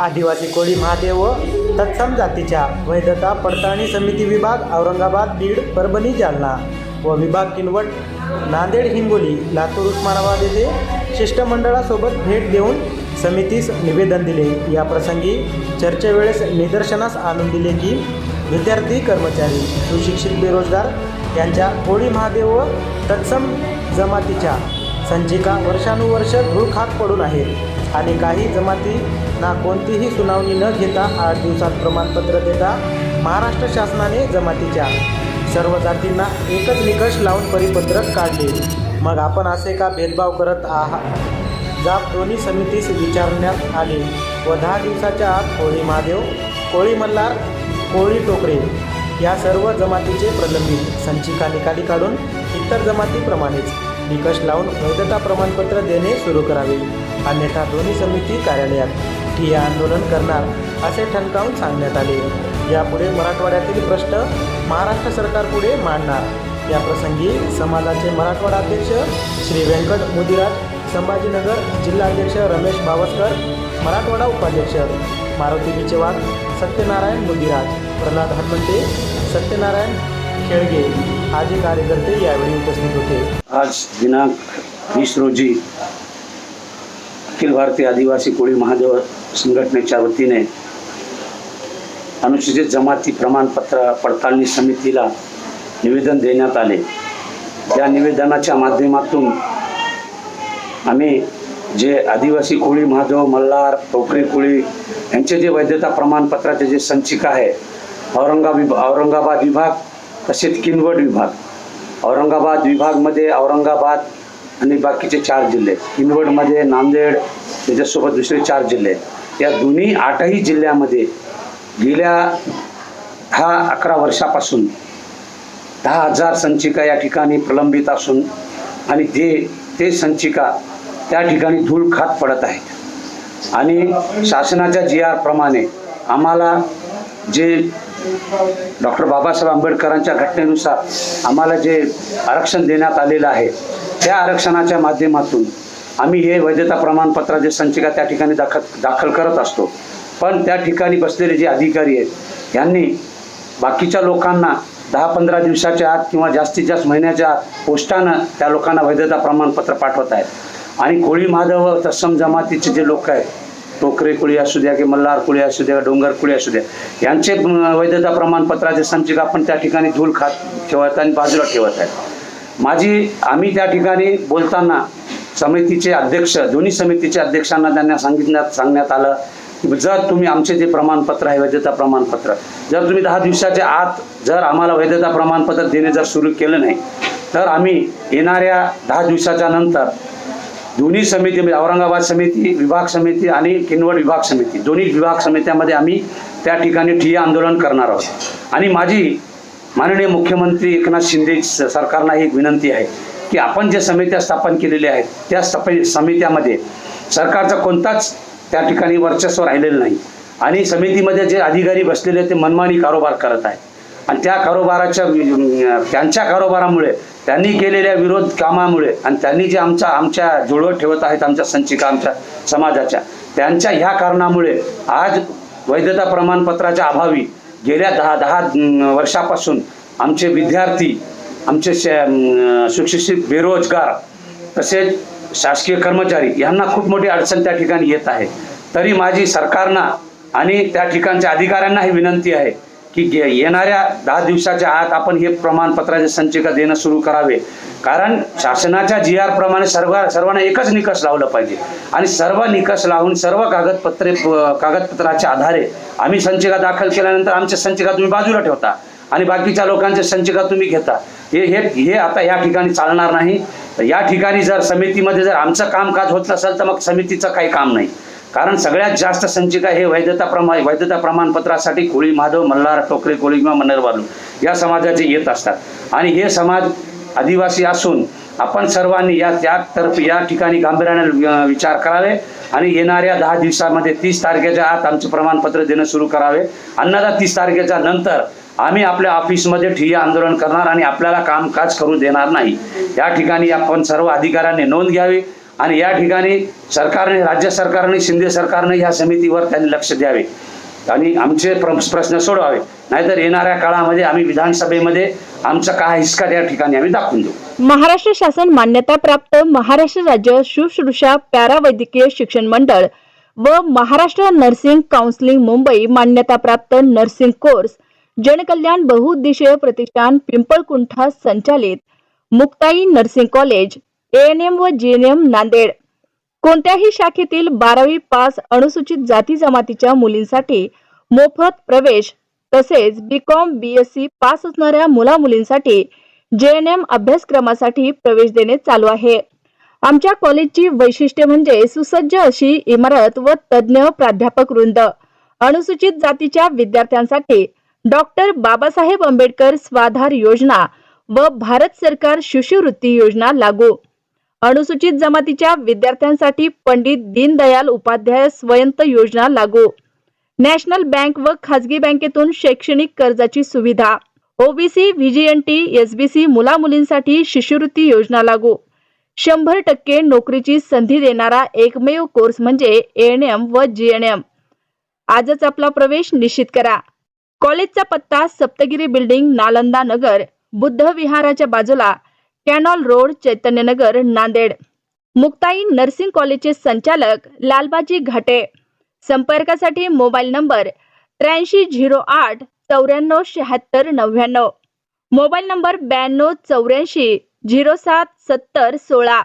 आदिवासी कोळी महादेव व तत्सम जातीच्या वैधता पडताळणी समिती विभाग औरंगाबाद बीड परभणी जालना व विभाग किनवट नांदेड हिंगोली लातूर उस्मानाबाद येथे शिष्टमंडळासोबत भेट देऊन समितीस निवेदन दिले. या प्रसंगी चर्चेवेळेस निदर्शनास आणून दिले की विद्यार्थी कर्मचारी सुशिक्षित बेरोजगार यांच्या कोळी महादेव व तत्सम जमातीच्या संचिका वर्षानुवर्ष धूळ खात पडून आहेत आणि काही जमातींना कोणतीही सुनावणी न घेता आठ दिवसात प्रमाणपत्र देता महाराष्ट्र शासनाने जमातीच्या सर्व जातींना एकच निकष लावून परिपत्रक काढले. मग आपण असे का भेदभाव करत आहात जाब दोन्ही समितीस विचारण्यात आले. व दहा दिवसाच्या आत कोळी महादेव कोळी मल्हार कोळी टोकरे या सर्व जमातीचे प्रलंबित. संचिका निकाली काढून इतर जमातीप्रमाणेच. निकष लावून वैधता प्रमाणपत्र देणे सुरू करावे. अन्यथा दोन्ही समिती कार्यालयात ठिया आंदोलन करणार असे ठणकावून सांगण्यात आले. यापुढे मराठवाड्यातील प्रश्न महाराष्ट्र सरकारपुढे मांडणार. या प्रसंगी समाजाचे मराठवाडा अध्यक्ष श्री व्यंकट मुदिराज संभाजीनगर जिल्हाध्यक्ष रमेश बावस्कर मराठवाडा उपाध्यक्ष मारुती बिचेवाड सत्यनारायण मुदिराज प्रल्हाद हनुमंते सत्यनारायण खेळगे आदी कार्यकर्ते यावेळी उपस्थित होते. आज दिनांक वीस रोजी अखिल भारतीय आदिवासी कोळी महादेव संघटनेच्या वतीने अनुसूचित जमाती प्रमाणपत्र पडताळणी समितीला निवेदन देण्यात आले. त्या निवेदनाच्या माध्यमातून आम्ही जे आदिवासी कोळी महादेव मल्हार टोकरी कोळी यांचे जे वैधता प्रमाणपत्राचे जे संचिका आहे औरंगाबाद औरंगाबाद विभाग तसेच किनवट विभाग. औरंगाबाद विभागमध्ये औरंगाबाद आणि बाकीचे चार जिल्हे. किनवटमध्ये नांदेड त्याच्यासोबत दुसरे चार जिल्हे. या दोन्ही आठही जिल्ह्यामध्ये गेल्या दहा अकरा वर्षापासून दहा हजार संचिका या ठिकाणी प्रलंबित असून आणि ते ते संचिका त्या ठिकाणी धूळ खात पडत आहेत. आणि शासनाच्या जी आर प्रमाणे आम्हाला जे डॉक्टर बाबासाहेब आंबेडकरांच्या घटनेनुसार आम्हाला जे आरक्षण देण्यात आलेलं आहे त्या आरक्षणाच्या माध्यमातून आम्ही हे वैधता प्रमाणपत्र जे संचिका त्या ठिकाणी दाखल दाखल करत असतो. पण त्या ठिकाणी बसलेले जे अधिकारी आहेत यांनी बाकीच्या लोकांना दहा पंधरा दिवसाच्या आत किंवा जास्तीत जास्त महिन्याच्या आत पोस्टानं त्या लोकांना वैधता प्रमाणपत्र पाठवत आहेत. आणि कोळी माधव तत्सम जमातीचे जे लोक आहेत टोकरे कुळी असू द्या की मल्हार कुळी असू द्या डोंगर कुळी असू द्या यांचे वैधता प्रमाणपत्राचे संचिक आपण त्या ठिकाणी धूळ खात ठेवत आणि बाजूला ठेवत आहेत. माझी आम्ही त्या ठिकाणी बोलताना समितीचे अध्यक्ष दोन्ही समितीचे अध्यक्षांना त्यांना सांगितण्यात सांगण्यात आलं जर तुम्ही आमचे जे प्रमाणपत्र आहे वैधता प्रमाणपत्र जर तुम्ही दहा दिवसाच्या आत जर आम्हाला वैधता प्रमाणपत्र देणे जर सुरू केलं नाही तर आम्ही येणाऱ्या दहा दिवसाच्या नंतर दोन्ही समिती म्हणजे औरंगाबाद समिती विभाग समिती आणि किनवट विभाग समिती. दोन्ही विभाग समित्यामध्ये आम्ही त्या ठिकाणी ठिय्या आंदोलन करणार आहोत. आणि माझी माननीय मुख्यमंत्री एकनाथ शिंदे स- सरकारला ही एक विनंती आहे की आपण जे समित्या स्थापन केलेल्या आहेत त्या सप समित्यामध्ये सरकारचा कोणताच त्या ठिकाणी वर्चस्व राहिलेलं नाही. आणि समितीमध्ये जे अधिकारी बसलेले आहेत ते मनमानी कारोबार करत आहेत. आणि त्या कारोबाराच्या त्यांच्या कारोबारामुळे त्यांनी केलेल्या विरोध कामामुळे आणि त्यांनी जे आमचा आमच्या जुळवत ठेवत आहेत आमच्या संचिका आमच्या समाजाच्या त्यांच्या ह्या कारणामुळे आज वैधता प्रमाणपत्राच्या अभावी गेल्या दहा दहा वर्षापासून आमचे विद्यार्थी आमचे श- सुशिक्षित बेरोजगार तसेच शासकीय कर्मचारी यांना खूप मोठी अडचण त्या ठिकाणी येत आहे. तरी माझी सरकारना आणि त्या ठिकाणच्या अधिकाऱ्यांना ही विनंती आहे की येणाऱ्या दहा दिवसाच्या आत आपण हे प्रमाणपत्राचे संचिका देणं सुरू करावे. कारण शासनाच्या जी आर प्रमाणे सर्व सर्वांना एकच निकष लावलं पाहिजे. आणि सर्व निकष लावून सर्व कागदपत्रे कागदपत्राच्या आधारे आम्ही संचिका दाखल केल्यानंतर आमच्या संचिका तुम्ही बाजूला ठेवता. आणि बाकीच्या लोकांच्या संचिका तुम्ही घेता. हे हे हे आता या ठिकाणी चालणार नाही. तर या ठिकाणी जर समितीमध्ये जर आमचं कामकाज होत नसेल तर मग समितीचं काही काम नाही. कारण सगळ्यात जास्त संचिका हे वैधता प्रमा वैधता प्रमाणपत्रासाठी कोळी माधव मल्हार टोकरे कोळी किंवा मनरबालू या समाजाचे येत असतात. आणि हे समाज आदिवासी असून आपण सर्वांनी या त्यातर्फ या ठिकाणी गांभीर्याने विचार करावे आणि येणाऱ्या दहा दिवसामध्ये तीस तारखेच्या आत आमचं प्रमाणपत्र देणं सुरू करावे. अन्नदा तीस तारखेच्या नंतर आम्ही आपल्या ऑफिसमध्ये ठिय्या आंदोलन करणार आणि आपल्याला कामकाज करू देणार नाही. या ठिकाणी आपण सर्व अधिकाऱ्यांनी नोंद घ्यावी. आणि या ठिकाणी सरकारने राज्य सरकारने शिंदे सरकारने ह्या समितीवर त्यांनी लक्ष द्यावे. आणि आमचे प्र- प्रश्न सोडवावे. नाहीतर येणाऱ्या काळामध्ये आम्ही विधानसभेमध्ये आमचा काय हिसका त्या ठिकाणी आम्ही दाखवून देऊ. महाराष्ट्र शासन मान्यताप्राप्त महाराष्ट्र राज्य शुश्रूषा पॅरावैद्यकीय शिक्षण मंडळ व महाराष्ट्र नर्सिंग काउन्सिलिंग मुंबई मान्यताप्राप्त नर्सिंग कोर्स जनकल्याण बहुउद्देशीय प्रतिष्ठान पिंपळकुंठा संचालित मुक्ताई नर्सिंग कॉलेज एएनएम व जीएनएम नांदेड. कोणत्याही शाखेतील बारावी पास अनुसूचित जाती जमातीच्या मुलींसाठी मोफत प्रवेश तसेच बीकॉम बीएससी पास असणाऱ्या मुला मुलींसाठी जेएनएम अभ्यासक्रमासाठी प्रवेश देणे चालू आहे. आमच्या कॉलेजची वैशिष्ट्ये म्हणजे सुसज्ज अशी इमारत व तज्ज्ञ प्राध्यापक वृंद. अनुसूचित जातीच्या विद्यार्थ्यांसाठी डॉक्टर बाबासाहेब आंबेडकर स्वाधार योजना व भारत सरकार शिष्यवृत्ती योजना लागू. अनुसूचित जमातीच्या विद्यार्थ्यांसाठी पंडित दीनदयाल उपाध्याय स्वयंत योजना लागू. नॅशनल बँक व खाजगी बँकेतून शैक्षणिक कर्जाची सुविधा. ओबीसी व्हीजीएनटी एसबीसी मुला मुलींसाठी शिष्यवृत्ती योजना लागू. शंभर टक्के नोकरीची संधी देणारा एकमेव कोर्स म्हणजे एएनएम व जीएनएम आजच आपला प्रवेश निश्चित करा. कॉलेजचा पत्ता सप्तगिरी बिल्डिंग नालंदा नगर बुद्ध विहाराच्या बाजूला canal road Chaitanyanagar Nanded. Muktai nursing कॉलेजचे संचालक लालबाजी घाटे. संपर्कासाठी मोबाईल नंबर त्र्याऐंशी झिरो आठ चौऱ्याण्णव शहात्तर नव्याण्णव. मोबाईल नंबर ब्याण्णव चौऱ्याऐंशी झिरो सात सत्तर सोळा.